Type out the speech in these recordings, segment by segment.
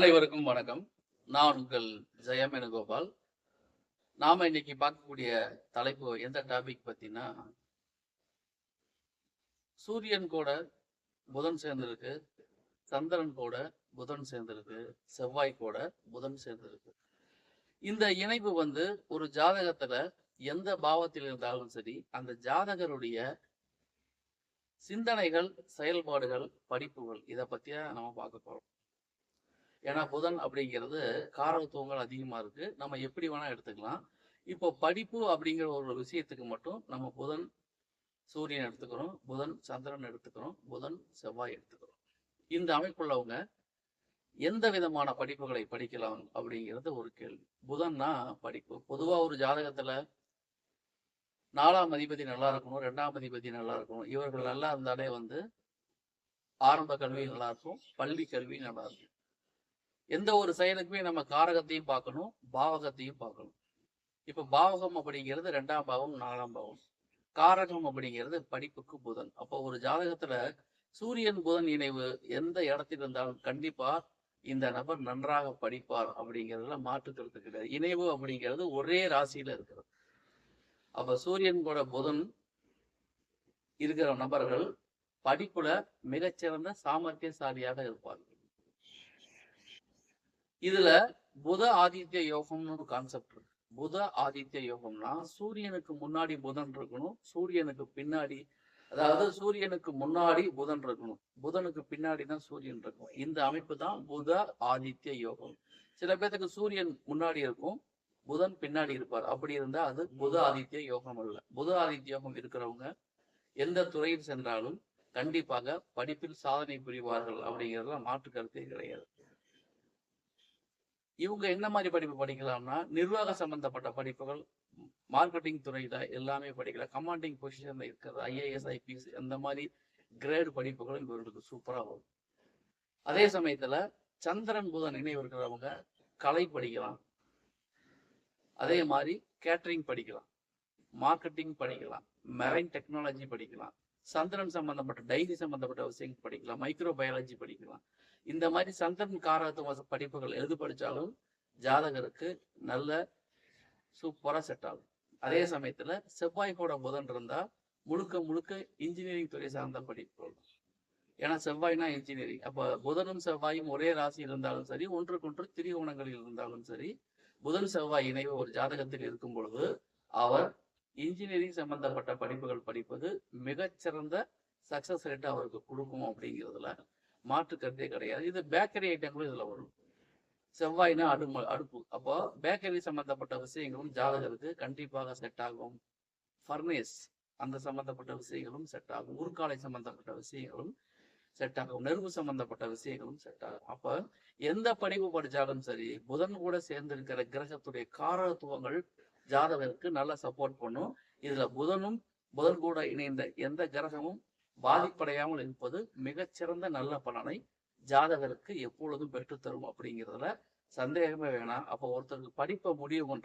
அனைவருக்கும் வணக்கம். நான் உங்கள் ஜெயம் கோபால் நாம இன்னைக்கு பார்க்கக்கூடிய தலைப்பு எந்த டாபிக் பத்தினா சூரியன் கூட புதன் சேர்ந்திருக்கு சந்திரன் கூட புதன் சேர்ந்திருக்கு செவ்வாய் கூட புதன் சேர்ந்திருக்கு. இந்த இணைப்பு வந்து ஒரு ஜாதகத்துல எந்த பாவத்தில் இருந்தாலும் சரி அந்த ஜாதகருடைய சிந்தனைகள் செயல்பாடுகள் படிப்புகள் இதை பத்தியா நம்ம பார்க்க போறோம். ஏன்னா புதன் அப்படிங்கிறது காரகத்துவங்கள் அதிகமாக இருக்கு. நம்ம எப்படி வேணால் எடுத்துக்கலாம். இப்போ படிப்பு அப்படிங்கிற ஒரு விஷயத்துக்கு மட்டும் நம்ம புதன் சூரியன் எடுத்துக்கிறோம் புதன் சந்திரன் எடுத்துக்கிறோம் புதன் செவ்வாய் எடுத்துக்கிறோம். இந்த அமைப்புள்ளவங்க எந்த விதமான படிப்புகளை படிக்கலாம் அப்படிங்கிறது ஒரு கேள்வி. புதன்னா படிப்பு. பொதுவாக ஒரு ஜாதகத்தில் நாலாம் அதிபதி நல்லா இருக்கணும் ரெண்டாம் அதிபதி நல்லா இருக்கணும். இவர்கள் நல்லா இருந்தாலே வந்து ஆரம்ப கல்வி நல்லா இருக்கும் பள்ளி கல்வி நல்லா இருக்கும். எந்த ஒரு செயலுக்குமே நம்ம காரகத்தையும் பார்க்கணும் பாவகத்தையும் பார்க்கணும். இப்போ பாவகம் அப்படிங்கிறது ரெண்டாம் பாவம் நாலாம் பாவம். காரகம் அப்படிங்கிறது படிப்புக்கு புதன். அப்போ ஒரு ஜாதகத்துல சூரியன் புதன் இணைவு எந்த இடத்தில் இருந்தாலும் கண்டிப்பா இந்த நபர் நன்றாக படிப்பார் அப்படிங்கிறதுல மாற்று கருத்து கிடையாது. இணைவு அப்படிங்கிறது ஒரே ராசியில இருக்கிறது. அப்ப சூரியன் கூட புதன் இருக்கிற நபர்கள் படிப்புல மிகச்சிறந்த சாமர்த்தியசாலியாக இருப்பார்கள். இதுல புத ஆதித்ய யோகம்னு ஒரு கான்செப்ட் இருக்கு. புத ஆதித்ய யோகம்னா சூரியனுக்கு முன்னாடி புதன் இருக்கணும் சூரியனுக்கு பின்னாடி அதாவது சூரியனுக்கு முன்னாடி புதன் இருக்கணும். புதனுக்கு பின்னாடி தான் சூரியன் இருக்கும். இந்த அமைப்பு தான் புத ஆதித்ய யோகம். சில பேர்த்துக்கு சூரியன் முன்னாடி இருக்கும் புதன் பின்னாடி இருப்பார். அப்படி இருந்தா அது புத ஆதித்ய யோகம் அல்ல. புத ஆதித்ய யோகம் இருக்கிறவங்க எந்த துறையில் சென்றாலும் கண்டிப்பாக படிப்பில் சாதனை புரிவார்கள் அப்படிங்கிறதுல மாற்று கருத்தே கிடையாது. இவங்க என்ன மாதிரி படிப்பு படிக்கலாம்னா நிர்வாக சம்பந்தப்பட்ட படிப்புகள் மார்க்கெட்டிங் துறையில எல்லாமே படிக்கலாம் கமாண்டிங் பொசிஷன்ல இருக்கிறது ஐஏஎஸ் ஐபிஎஸ் அந்த மாதிரி கிரேடு படிப்புகளும் இவர்களுக்கு சூப்பரா வரும். அதே சமயத்துல சந்திரன் புதன் நினைவு இருக்கிறவங்க கலை படிக்கலாம். அதே மாதிரி கேட்டரிங் படிக்கலாம். மார்க்கெட்டிங் படிக்கலாம். மெரைன் டெக்னாலஜி படிக்கலாம். சந்திரன் சம்பந்தப்பட்ட டைரி சம்பந்தப்பட்ட விஷயங்கள் படிக்கலாம். மைக்ரோ பயாலஜி படிக்கலாம். இந்த மாதிரி சந்திரன் காரத்துவ படிப்புகள் எது படிச்சாலும் ஜாதகருக்கு நல்ல சூப்பரா செட் ஆகும். அதே சமயத்துல செவ்வாய் கூட புதன் இருந்தா முழுக்க முழுக்க இன்ஜினியரிங் துறை சார்ந்த படிப்புகள் ஏன்னா செவ்வாய்னா இன்ஜினியரிங் அப்ப புதனும் செவ்வாயும் ஒரே ராசி இருந்தாலும் சரி ஒன்றுக்கொன்று திரிகோணங்களில் இருந்தாலும் சரி புதன் செவ்வாய் இணைவு ஒரு ஜாதகத்தில் இருக்கும் பொழுது அவர் இன்ஜினியரிங் சம்பந்தப்பட்ட படிப்புகள் படிப்பது மிகச்சிறந்த சக்சஸ் ரேட் அவருக்கு கொடுக்கும் அப்படிங்கிறதுல மாற்று கருத்தே கிடையாது. இது பேக்கரி ஐட்டங்களும் இதில் வரும். செவ்வாய்னா அடும அடுப்பு. அப்போ பேக்கரி சம்பந்தப்பட்ட விஷயங்களும் ஜாதகருக்கு கண்டிப்பாக செட் ஆகும். ஃபர்னேஸ் அந்த சம்பந்தப்பட்ட விஷயங்களும் செட் ஆகும். உருக்காலை சம்பந்தப்பட்ட விஷயங்களும் செட் ஆகும். நெருப்பு சம்பந்தப்பட்ட விஷயங்களும் செட் ஆகும். அப்ப எந்த படிப்பு படிச்சாலும் சரி புதன் கூட சேர்ந்து இருக்கிற கிரகத்துடைய காரத்துவங்கள் ஜாதகருக்கு நல்லா சப்போர்ட் பண்ணும். இதுல புதனும் புதன் கூட இணைந்த எந்த கிரகமும் பாதிப்படையாமல் இருப்பது மிகச்சிறந்த நல்ல பலனை ஜாதகருக்கு எப்பொழுதும் பெற்றுத்தரும் அப்படிங்கிறதுல சந்தேகமே வேணாம். அப்போ ஒருத்தருக்கு படிப்பை முடிவு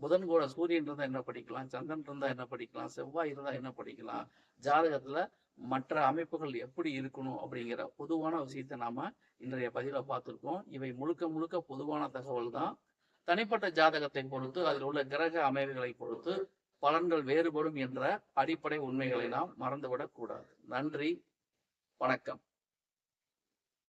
புதன் கூட சூரியன் இருந்தால் என்ன படிக்கலாம் சந்திரன் இருந்தால் என்ன படிக்கலாம் செவ்வாய் இருந்தால் என்ன படிக்கலாம் ஜாதகத்தில் மற்ற அமைப்புகள் எப்படி இருக்கணும் அப்படிங்கிற பொதுவான விஷயத்தை நாம இன்றைய பதிவில் பார்த்துருக்கோம். இவை முழுக்க முழுக்க பொதுவான தகவல் தான் தனிப்பட்ட ஜாதகத்தை பொறுத்து அதில் உள்ள கிரக அமைவுகளை பொறுத்து பலன்கள் வேறுபடும் என்ற அடிப்படை உண்மைகளை நாம் மறந்துவிடக் கூடாது நன்றி. வணக்கம்.